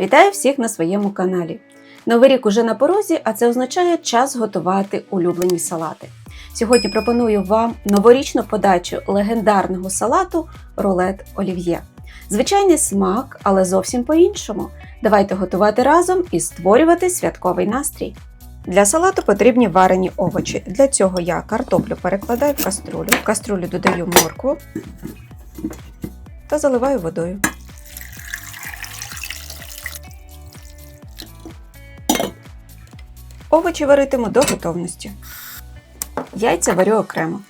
Вітаю всіх на своєму каналі. Новий рік уже на порозі, а це означає час готувати улюблені салати. Сьогодні пропоную вам новорічну подачу легендарного салату рулет олів'є. Звичайний смак, але зовсім по-іншому. Давайте готувати разом і створювати святковий настрій. Для салату потрібні варені овочі. Для цього я картоплю перекладаю в каструлю. В каструлю додаю моркву та заливаю водою. Овочі варитиму до готовності. Яйця варю окремо.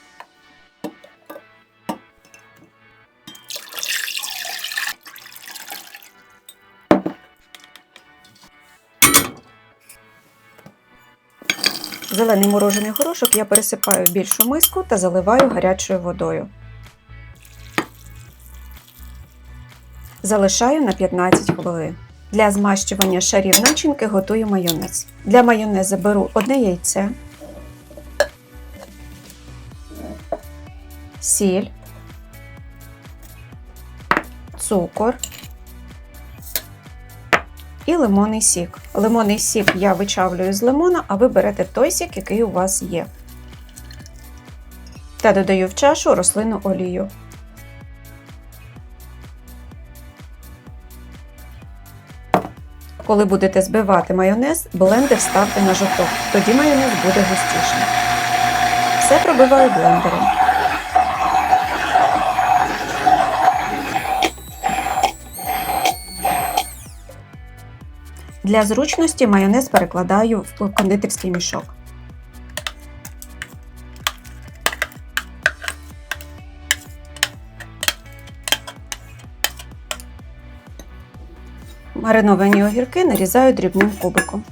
Зелений морожений горошок я пересипаю в більшу миску та заливаю гарячою водою. Залишаю на 15 хвилин. Для змащування шарів начинки готую майонез. Для майонезу беру одне яйце, сіль, цукор і лимонний сік. Лимонний сік я вичавлюю з лимона, а ви берете той сік, який у вас є. Та додаю в чашу рослинну олію. Коли будете збивати майонез, блендер ставте на жовток, тоді майонез буде густішим. Все пробиваю блендером. Для зручності майонез перекладаю в кондитерський мішок. Мариновані огірки нарізаю дрібним кубиком.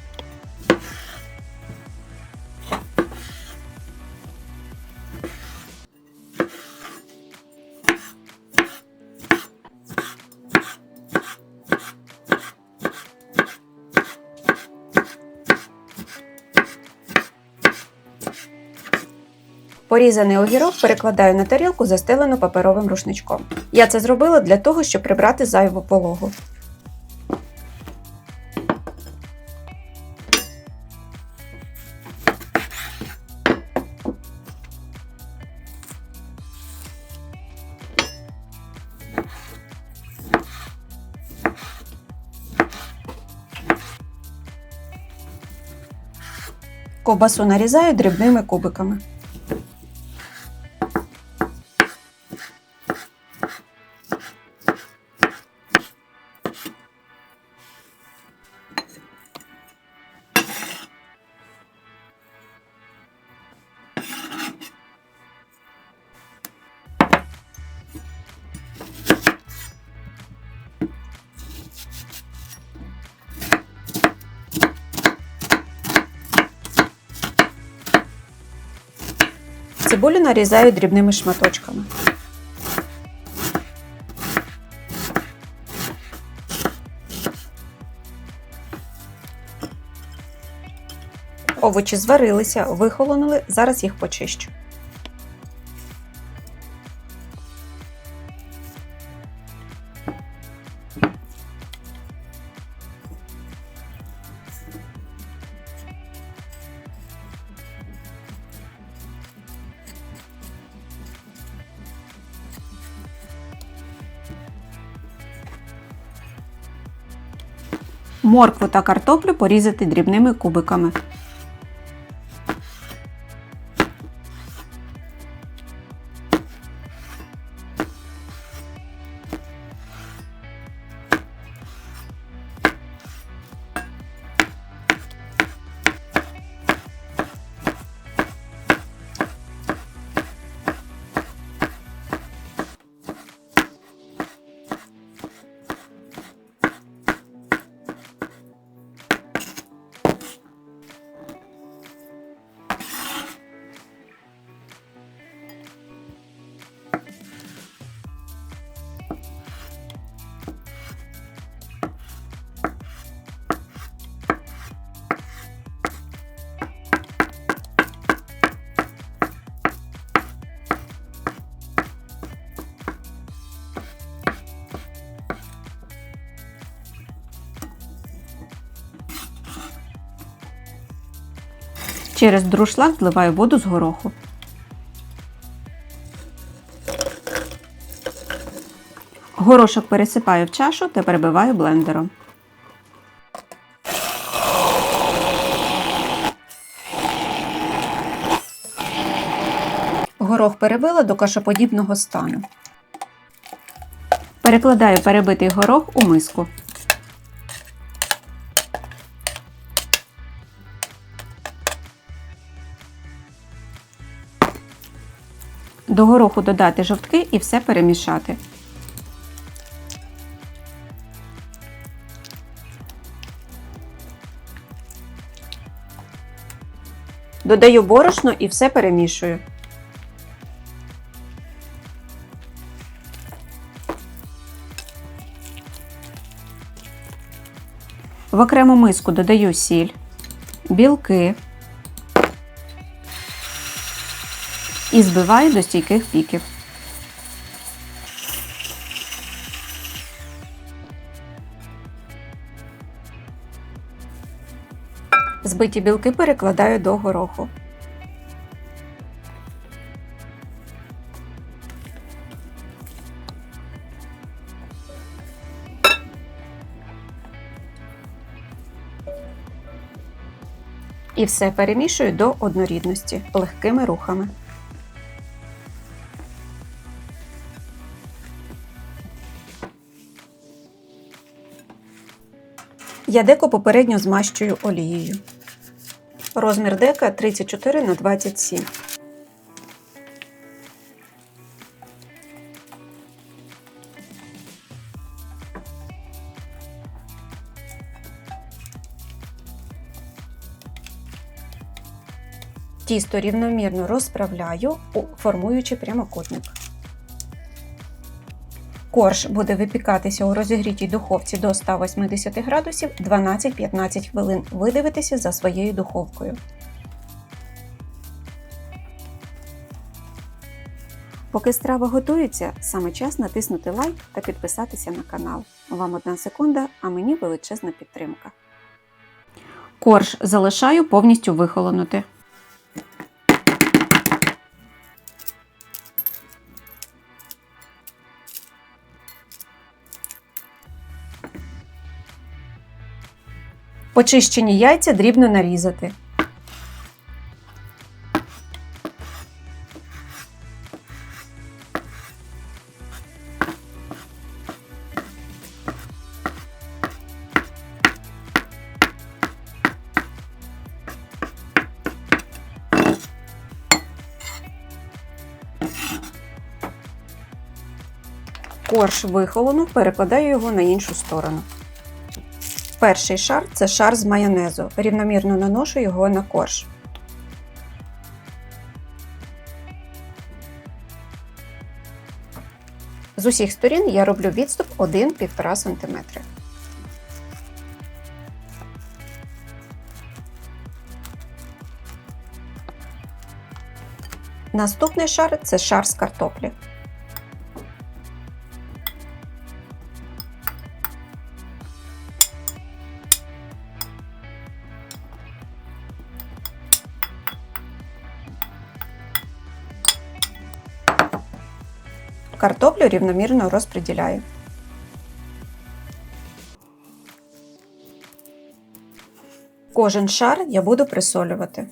Порізаний огірок перекладаю на тарілку, застелену паперовим рушничком. Я це зробила для того, щоб прибрати зайву пологу. Ковбасу нарізаю дрібними кубиками. Цибулю нарізаю дрібними шматочками. Овочі зварилися, вихолонули, зараз їх почищу. Моркву та картоплю порізати дрібними кубиками. Через друшлаг зливаю воду з гороху. Горошок пересипаю в чашу та перебиваю блендером. Горох перебила до кашоподібного стану. Перекладаю перебитий горох у миску. До гороху додати жовтки і все перемішати. Додаю борошно і все перемішую. В окрему миску додаю сіль, білки і збиваю до стійких піків. Збиті білки перекладаю до гороху. І все перемішую до однорідності легкими рухами. Я деко попередньо змащую олією. Розмір дека 34 на 27. Тісто рівномірно розправляю, формуючи прямокутник. Корж буде випікатися у розігрітій духовці до 180 градусів 12-15 хвилин. Видивитися за своєю духовкою. Поки страва готується, саме час натиснути лайк та підписатися на канал. Вам одна секунда, а мені величезна підтримка. Корж залишаю повністю вихолонути. Почищені яйця дрібно нарізати. Корж вихолонув, перекладаю його на іншу сторону. Перший шар це шар з майонезу. Рівномірно наношу його на корж. З усіх сторін я роблю відступ 1-1,5 см. Наступний шар це шар з картоплі. Картоплю рівномірно розподіляю. Кожен шар я буду присолювати.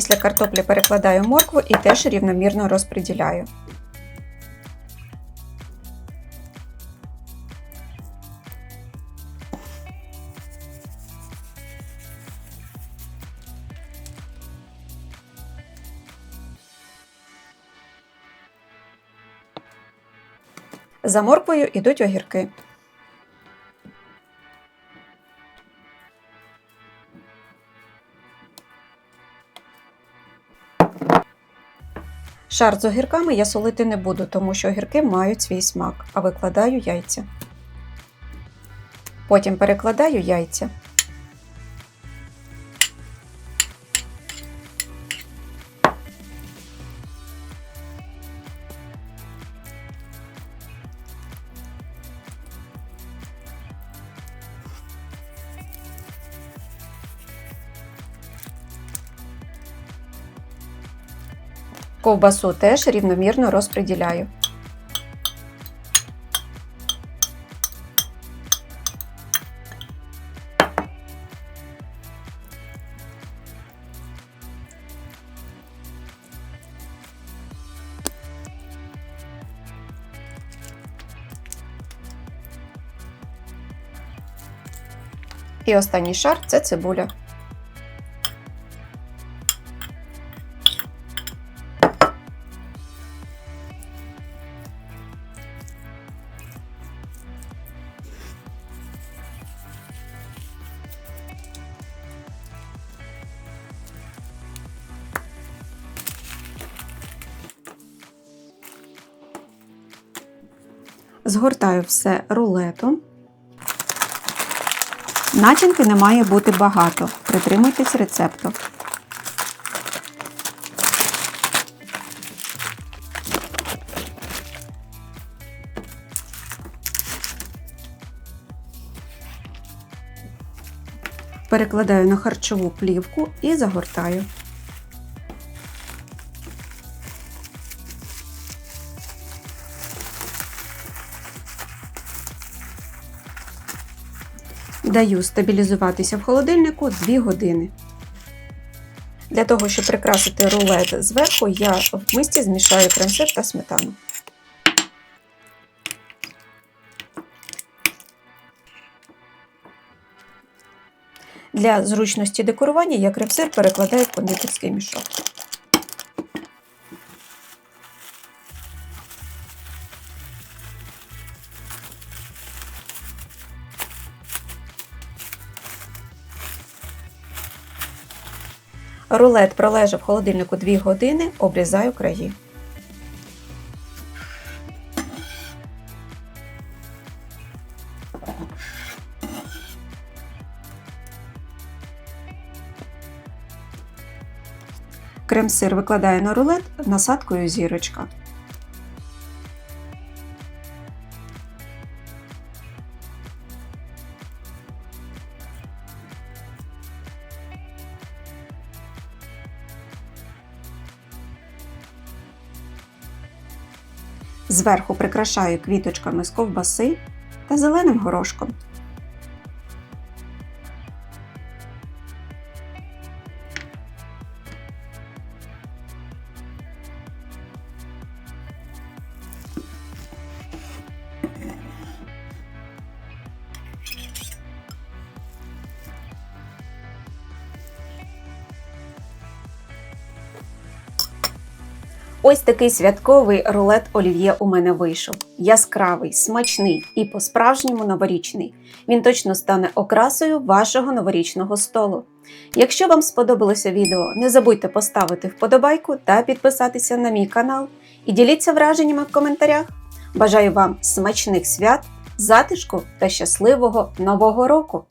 Після картоплі перекладаю моркву і теж рівномірно розподіляю. За морквою йдуть огірки. Шар з огірками я солити не буду, тому що огірки мають свій смак, а викладаю яйця. Потім перекладаю яйця. Ковбасу теж рівномірно розподіляю. І останній шар це цибуля. Згортаю все рулетом. Начинки не має бути багато. Притримуйтесь рецепту. Перекладаю на харчову плівку і загортаю. Даю стабілізуватися в холодильнику 2 години. Для того, щоб прикрасити рулет зверху, я в мисці змішаю крем-сир та сметану. Для зручності декорування я крем-сир перекладаю в кондитерський мішок. Рулет пролежав в холодильнику 2 години, обрізаю краї. Крем-сир викладаю на рулет насадкою зірочка. Зверху прикрашаю квіточками з ковбаси та зеленим горошком. Ось такий святковий рулет олів'є у мене вийшов. Яскравий, смачний і по-справжньому новорічний. Він точно стане окрасою вашого новорічного столу. Якщо вам сподобалося відео, не забудьте поставити вподобайку та підписатися на мій канал. І діліться враженнями в коментарях. Бажаю вам смачних свят, затишку та щасливого нового року!